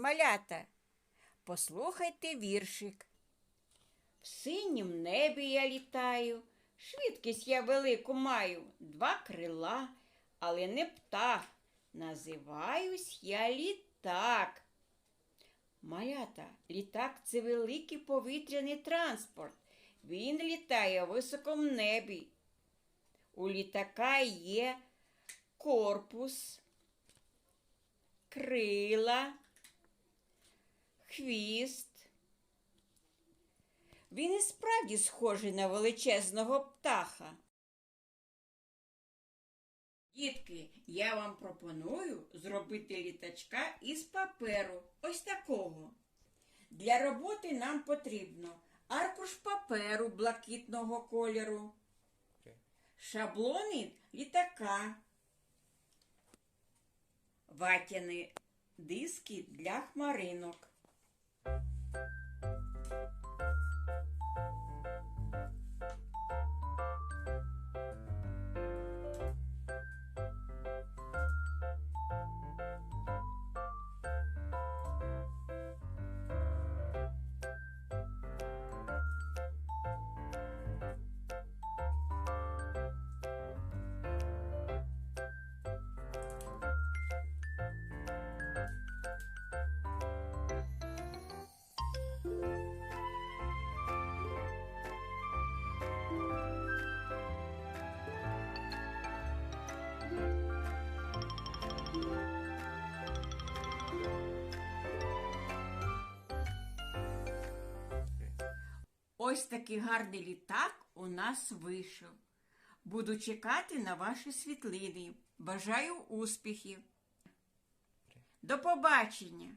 малята. Послухайте віршик. В синім небі я літаю, швидкість я велику маю, два крила, але не птах. Називаюсь я літак. Малята, літак це великий повітряний транспорт. Він літає в небі. У літака є корпус, крила, хвіст. Він і справді схожий на величезного птаха. Дітки, я вам пропоную зробити літачка із паперу, ось такого. Для роботи нам потрібно аркуш паперу блакитного кольору, шаблони літака, ватяні диски для хмаринок. Thank you. Ось такий гарний літак у нас вийшов. Буду чекати на ваші світлини. Бажаю успіхів. До побачення!